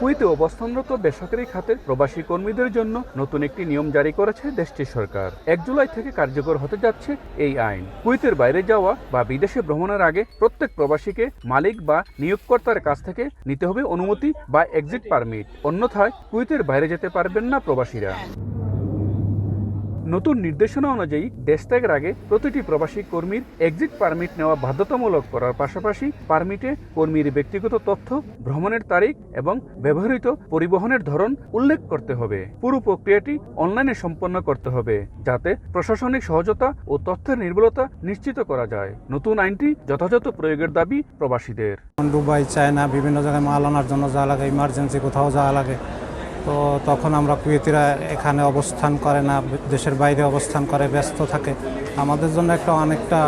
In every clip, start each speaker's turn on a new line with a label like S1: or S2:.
S1: কুয়েতে অবস্থানরত বেসরকারি খাতের প্রবাসী কর্মীদের জন্য নতুন একটি নিয়ম জারি করেছে দেশটির সরকার। এক জুলাই থেকে কার্যকর হতে যাচ্ছে এই আইন। কুয়েতের বাইরে যাওয়া বা বিদেশে ভ্রমণের আগে প্রত্যেক প্রবাসীকে মালিক বা নিয়োগকর্তার কাছ থেকে নিতে হবে অনুমতি বা এক্সিট পারমিট অন্যথায় কুয়েতের বাইরে যেতে পারবেন না প্রবাসীরা। নতুন নির্দেশনা অনুযায়ী দেশ ত্যাগের আগে প্রতিটি প্রবাসী কর্মীর এক্সিট পারমিট নেওয়া বাধ্যতামূলক করার পাশাপাশি পারমিটে কর্মীর ব্যক্তিগত তথ্য, ভ্রমণের তারিখ এবং ব্যবহৃত পরিবহনের ধরন উল্লেখ করতে হবে। পুরো প্রক্রিয়াটি অনলাইনে সম্পন্ন করতে হবে, যাতে প্রশাসনিক সহজতা ও তথ্যের নির্ভুলতা নিশ্চিত করা যায়। নতুন আইনটি যথাযথ প্রয়োগের দাবি প্রবাসীদের।
S2: দুবাই, চায়না, বিভিন্ন জায়গায় মাল আনার জন্য যা লাগে ইমার্জেন্সি কোথাও যাওয়া লাগে। তো তখন আমরা কুয়েতিরা এখানে অবস্থান করে না দেশের বাইরে অবস্থান করে ব্যস্ত থাকে। আমাদের জন্য একটা অনেকটা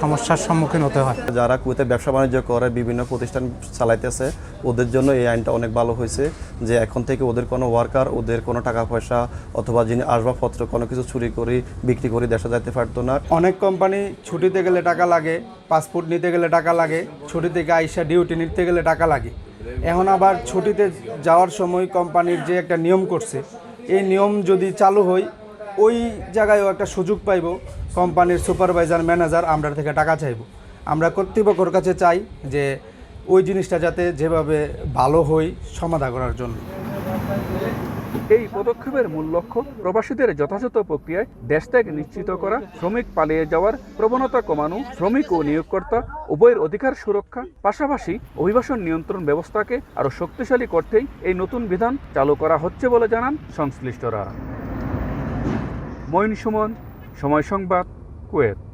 S2: সমস্যার সম্মুখীন হতে হয়।
S3: যারা কুয়েতে ব্যবসা বাণিজ্য করে বিভিন্ন প্রতিষ্ঠান চালাইতেছে ওদের জন্য এই আইনটা অনেক ভালো হয়েছে যে এখন থেকে ওদের কোনো ওয়ার্কার ওদের কোনো টাকা পয়সা অথবা যিনি আসবাবপত্র কোনো কিছু চুরি করি বিক্রি করে দেশে যাইতে পারতো না।
S4: অনেক কোম্পানি ছুটিতে গেলে টাকা লাগে পাসপোর্ট নিতে গেলে টাকা লাগে ছুটি থেকে আইসা ডিউটি নিতে গেলে টাকা লাগে। এখন আবার ছুটিতে যাওয়ার সময় কোম্পানির যে একটা নিয়ম করছে, এই নিয়ম যদি চালু হয়, ওই জায়গায়ও একটা সুযোগ পাইব, কোম্পানির সুপারভাইজার, ম্যানেজার আমরা থেকে টাকা চাইব। আমরা কর্তৃপক্ষর কাছে চাই যে ওই জিনিসটা যাতে যেভাবে ভালো হই সমাধা করার জন্য।
S1: এই পদক্ষেপের মূল লক্ষ্য প্রবাসীদের যথাযথ প্রক্রিয়ায় দেশত্যাগ নিশ্চিত করা, শ্রমিক পালিয়ে যাওয়ার প্রবণতা কমানো, শ্রমিক ও নিয়োগকর্তা উভয়ের অধিকার সুরক্ষা, পাশাপাশি অভিবাসন নিয়ন্ত্রণ ব্যবস্থাকে আরও শক্তিশালী করতেই এই নতুন বিধান চালু করা হচ্ছে বলে জানান সংশ্লিষ্টরা। মঈন সুমন, সময় সংবাদ, কুয়েত।